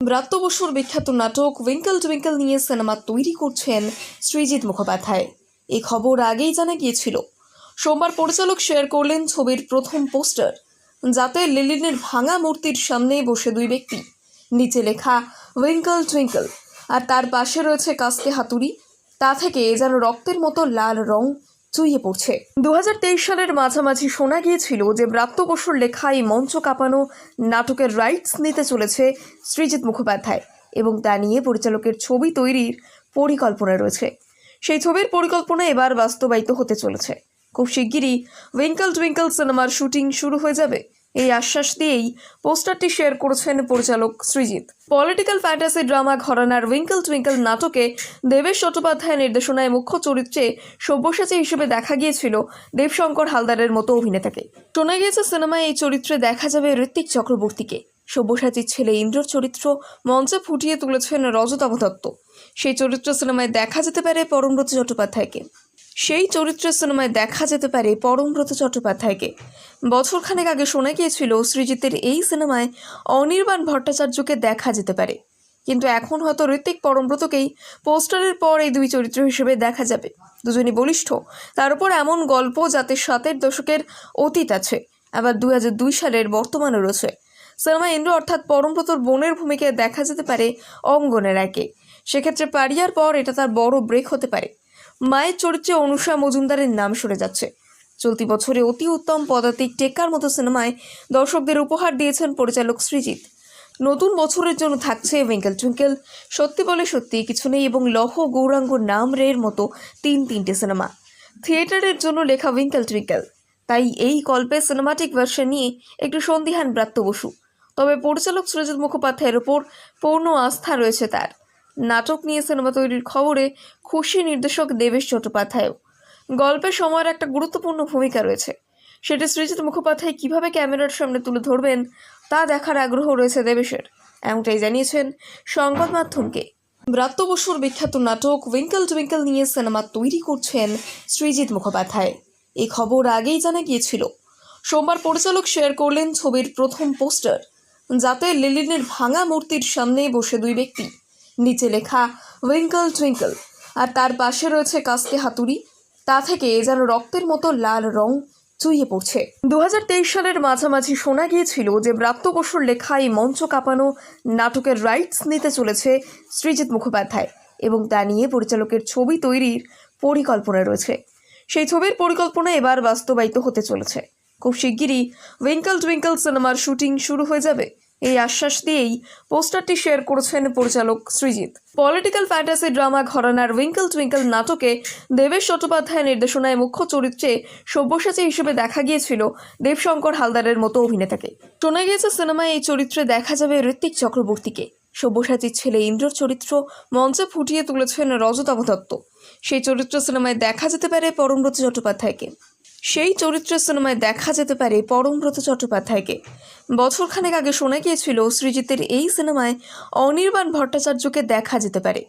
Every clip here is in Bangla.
ব্রাত্য বসুর বিখ্যাত নাটক উইঙ্কেল টুইঙ্কেল নিয়ে সিনেমা তৈরি করছেন সৃজিৎ মুখোপাধ্যায়। এই খবর আগেই জানা গিয়েছিল। সোমবার পরিচালক শেয়ার করলেন ছবির প্রথম পোস্টার, যাতে লিলিনের ভাঙা মূর্তির সামনে বসে দুই ব্যক্তি। নিচে লেখা উইঙ্কেল টুইঙ্কেল আর তার পাশে রয়েছে কাস্তে হাতুড়ি। তা থেকে যেন রক্তের মতো লাল রং চুইয়ে পড়ছে। দু হাজার তেইশ সালের মাঝামাঝি শোনা গিয়েছিল যে ব্রাত্য বসুর লেখা এই মঞ্চ কাঁপানো নাটকের রাইটস নিতে চলেছে সৃজিৎ মুখোপাধ্যায় এবং তা নিয়ে পরিচালকের ছবি তৈরির পরিকল্পনা রয়েছে। সেই ছবির পরিকল্পনা এবার বাস্তবায়িত হতে চলেছে। খুব শিগগিরই উইঙ্কল টুইঙ্কল সিনেমার শুটিং শুরু হয়ে যাবে। এই আশ্বাস দিয়েই পোস্টারটি শেয়ার করেছেন পরিচালক সৃজিৎ। পলিটিক্যাল ফ্যান্টাসি ড্রামা ঘরানার উইঙ্কেল টুইঙ্কেল নাটকে দেবেশ চট্টোপাধ্যায়ের নির্দেশনায় মুখ্য চরিত্রে সব্যসাচী হিসেবে দেখা গিয়েছিল দেবশঙ্কর হালদারের মতো অভিনেতাকে। শোনা গিয়েছে সিনেমায় এই চরিত্রে দেখা যাবে ঋত্বিক চক্রবর্তীকে। সব্যসাচীর ছেলে ইন্দ্রর চরিত্র মঞ্চে ফুটিয়ে তুলেছেন রজতাভ দত্ত সেই চরিত্র সিনেমায় দেখা যেতে পারে পরমব্রত চট্টোপাধ্যায়কে। সেই চরিত্রের সিনেমায় দেখা যেতে পারে পরমব্রত চট্টোপাধ্যায়কে। বছরখানেক আগে শোনা গিয়েছিল সৃজিতের এই সিনেমায় অনির্বাণ ভট্টাচার্যকে দেখা যেতে পারে। কিন্তু এখন হয়তো ঋত্বিক পরমব্রতকেই পোস্টারের পর এই দুই চরিত্র হিসেবে দেখা যাবে। দুজনই বলিষ্ঠ। তার উপর এমন গল্প যাতে সাতের দশকের অতীত আছে, আবার দু হাজার দুই সালের বর্তমানও রয়েছে। সিনেমা ইন্দ্র অর্থাৎ পরমব্রতর বোনের ভূমিকায় দেখা যেতে পারে অঙ্গনের একে। সেক্ষেত্রে পারিয়ার পর এটা তার বড় ব্রেক হতে পারে। মায়ের চরিত্রে অনুষা মজুমদারের নাম সরে যাচ্ছে। চলতি বছরে অতি উত্তম পদাতিক টেক্কার মতো সিনেমায় দর্শকদের উপহার দিয়েছেন পরিচালক সৃজিৎ। নতুন বছরের জন্য থাকছে উইঙ্কেল টুইঙ্কেল সত্যি বলে সত্যি, কিছু নেই এবং লহ গৌরাঙ্গ নাম রের মতো তিন তিনটে সিনেমা। থিয়েটারের জন্য লেখা উইঙ্কেল টুইঙ্কেল তাই এই গল্পের সিনেমাটিক ভার্সন নিয়ে একটু সন্দিহান ব্রাত্য বসু। তবে পরিচালক সৃজিৎ মুখোপাধ্যায়ের ওপর পূর্ণ আস্থা রয়েছে তার। নাটক নিয়ে সিনেমা তৈরির খবরে খুশি নির্দেশক দেবেশ চট্টোপাধ্যায়ও। গল্পের সময়ের একটা গুরুত্বপূর্ণ ভূমিকা রয়েছে। সেটি সৃজিৎ মুখোপাধ্যায় কীভাবে ক্যামেরার সামনে তুলে ধরবেন তা দেখার আগ্রহ রয়েছে দেবেশের। এমনটাই জানিয়েছেন সংবাদ মাধ্যমকে। ব্রাত্য বসুর বিখ্যাত নাটক উইঙ্কেল টুইঙ্কেল নিয়ে সিনেমা তৈরি করছেন সৃজিৎ মুখোপাধ্যায়। এই খবর আগেই জানা গিয়েছিল। সোমবার পরিচালক শেয়ার করলেন ছবির প্রথম পোস্টার। যাতে লিলিনের ভাঙা মূর্তির সামনে বসে দুই ব্যক্তি। নিচে লেখা উইঙ্কল টুইঙ্কল আর তার পাশে রয়েছে কাস্তে হাতুড়ি। তা থেকে যেন রক্তের মতো লাল রং চুইয়ে পড়ছে। দু হাজার তেইশ সালের মাঝামাঝি শোনা গিয়েছিল যে ব্রাত্য বসুর লেখা এই মঞ্চ কাঁপানো নাটকের রাইটস নিতে চলেছে সৃজিৎ মুখোপাধ্যায় এবং তা নিয়ে পরিচালকের ছবি তৈরির পরিকল্পনা রয়েছে। সেই ছবির পরিকল্পনা এবার বাস্তবায়িত হতে চলেছে। খুব শিগগিরই উইঙ্কল টুইঙ্কল সিনেমার শুটিং শুরু হয়ে যাবে। এই আশ্বাস দিয়েই পোস্টারটি শেয়ার করেছেন পরিচালক সৃজিৎ। পলিটিক্যাল ফ্যান্টাসি ড্রামা ঘরানার উইঙ্কেল টুইঙ্কেল নাটকে দেবেশ চট্টোপাধ্যায়ের নির্দেশনায় মুখ্য চরিত্রে সব্যসাচী হিসেবে দেখা গিয়েছিল দেবশঙ্কর হালদারের মতো অভিনেতাকে। শোনা গিয়েছে সিনেমায় এই চরিত্রে দেখা যাবে ঋত্বিক চক্রবর্তীকে। সব্যসাচীর ছেলে ইন্দ্রর চরিত্র মঞ্চে ফুটিয়ে তুলেছেন রজতাভ দত্ত সেই চরিত্র সিনেমায় দেখা যেতে পারে পরমব্রত চট্টোপাধ্যায়কে। সেই চরিত্রের সিনেমায় দেখা যেতে পারে পরমব্রত চট্টোপাধ্যায়কে। বছরখানেক আগে শোনা গিয়েছিল সৃজিতের এই সিনেমায় অনির্বাণ ভট্টাচার্যকে দেখা যেতে পারে।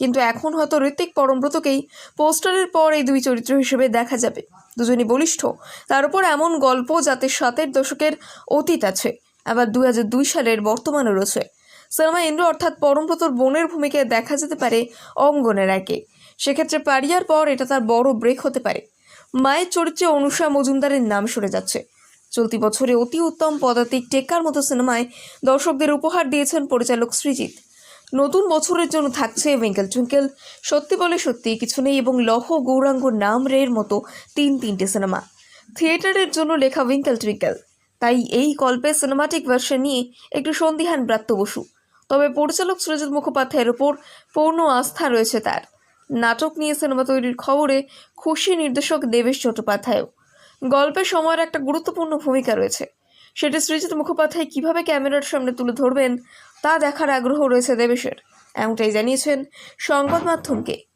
কিন্তু এখন হয়তো ঋত্বিক পরমব্রতকেই পোস্টারের পর এই দুই চরিত্র হিসেবে দেখা যাবে। দুজনই বলিষ্ঠ, তার উপর এমন গল্প যাতে সাতের দশকের অতীত আছে, আবার দু দুই সালের বর্তমানও রয়েছে। সিনেমা ইন্দ্র অর্থাৎ পরমব্রতর বোনের ভূমিকায় দেখা যেতে পারে অঙ্গনের একে। সেক্ষেত্রে পারিয়ার পর এটা তার বড় ব্রেক হতে পারে। মায়ের চরিত্রে অনুষা মজুমদারের নাম সরে যাচ্ছে। চলতি বছরে অতি উত্তম পদাতিক টেক্কার মতো সিনেমায় দর্শকদের উপহার দিয়েছেন পরিচালক সৃজিৎ। নতুন বছরের জন্য থাকছে উইঙ্কেল টুইঙ্কেল সত্যি বলে সত্যি, কিছু নেই এবং লহ গৌরাঙ্গ নাম রের মতো তিন তিনটে সিনেমা। থিয়েটারের জন্য লেখা উইঙ্কেল টুইঙ্কেল তাই এই গল্পের সিনেমাটিক ভার্সন নিয়ে একটু সন্দিহান ব্রাত্য বসু। তবে পরিচালক সৃজিৎ মুখোপাধ্যায়ের ওপর পূর্ণ আস্থা রয়েছে তার। নাটক নিয়ে সিনেমা তৈরির খবরে খুশি নির্দেশক দেবেশ চট্টোপাধ্যায়ও। গল্পে সময়ের একটা গুরুত্বপূর্ণ ভূমিকা রয়েছে। সেটি সৃজিত মুখোপাধ্যায় কীভাবে ক্যামেরার সামনে তুলে ধরবেন, তা দেখার আগ্রহ রয়েছে দেবেশের। এমনটাই জানিয়েছেন সংবাদ মাধ্যমকে।